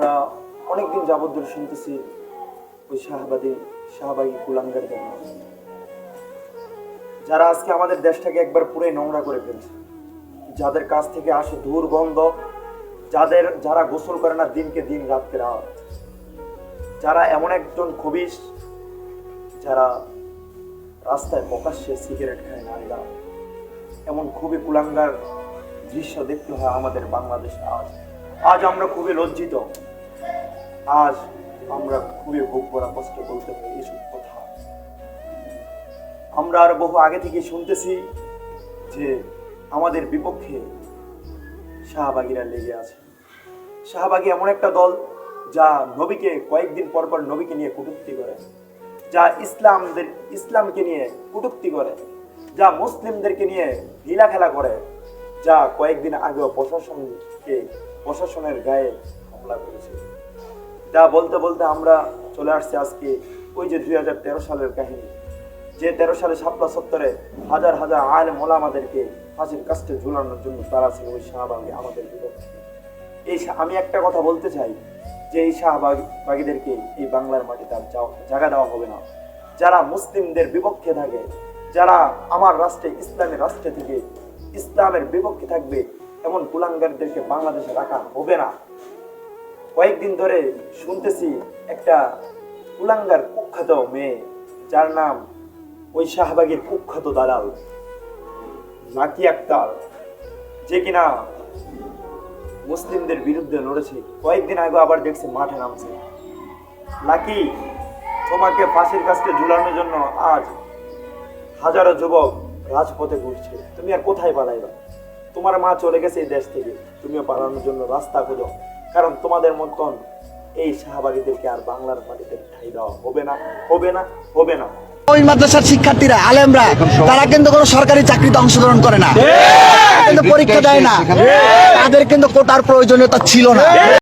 আমরা অনেকদিন যাবত ধরে শুনতেছি ওই শাহবাদী শাহবাগী কুলাঙ্গারদের নাম যারা আজকে আমাদের দেশটাকে একবার পুরো নোংরা করে ফেলছে, যাদের কাছ থেকে আসে দুর্গন্ধ যাদের, যারা গোসল করে না দিনকে দিন, রাতকে রাত। যারা এমন একজন খবিস যারা রাস্তায় প্রকাশ্যে সিগারেট খায় নারীরা। এমন খুবই কুলাঙ্গার দৃশ্য দেখতে হয় আমাদের বাংলাদেশ আজ। আজ আমরা খুবই লজ্জিত। আজ আমরা খুবই বুক ভরা কষ্ট বলতে হয় এইসব কথা। আমরা আর বহু আগে থেকে শুনতেছি যে আমাদের বিপক্ষে শাহবাগীরা লেগে আছে। শাহবাগী এমন একটা দল যা নবীকে কয়েকদিন পর পর নবীকে নিয়ে কটূক্তি করে, যা ইসলামদের, ইসলামকে নিয়ে কটূক্তি করে, যা মুসলিমদেরকে নিয়ে লীলা খেলা করে, যা কয়েকদিন আগেও প্রশাসনকে, প্রশাসনের গায়ে হামলা করেছে। যা বলতে বলতে আমরা চলে আসছি আজকে ওই যে দুই হাজার তেরো সালের কাহিনী। যে তেরো সালে শাপলা সত্তরে হাজার হাজার আয়ল মোলা আমাদেরকে ফাঁসির কাস্টে ঝুলানোর জন্য তারা ছিল ওই শাহবাগে, আমাদের এই আমি একটা কথা বলতে চাই যে এই শাহবাগ বাগীদেরকে এই বাংলার মাটিতে আর জায়গা দেওয়া হবে না। যারা মুসলিমদের বিপক্ষে থাকে, যারা আমার রাষ্ট্রে, ইসলামের রাষ্ট্রে থেকে ইসলামের বিপক্ষে থাকবে, এমন কুলাঙ্গারদেরকে বাংলাদেশে রাখা হবে না। কয়েকদিন ধরে শুনতেছি একটা কুলাঙ্গার কুখ্যাত মেয়ে, যার নাম ওই শাহবাগের কুখ্যাত দালাল নাকি আক্তার, যে কিনা মুসলিমদের বিরুদ্ধে লড়েছে। কয়েকদিন আগে আবার দেখছি মাঠে নামছে। নাকি তোমাকে ফাঁসির কাছকে ঝুলানোর জন্য আজ হাজারো যুবক রাজপথে ঘুরছে। তুমি আর কোথায় পালাইবা? তোমার মা চলে গেছে এই দেশ থেকে। তুমিও পালানোর জন্য রাস্তা খোঁজো। কারণ তোমাদের মতন এই সাহাবাগীদেরকে আর বাংলার মাটিতে ঠাই দেওয়া হবে না হবে না হবে না। ওই মাদ্রাসার শিক্ষার্থীরা আলেমরা তারা কিন্তু কোনো সরকারি চাকরিতে অংশগ্রহণ করে না। কিন্তু পরীক্ষা দেয় না। তাদের কিন্তু কোটার প্রয়োজনীয়তা ছিল না।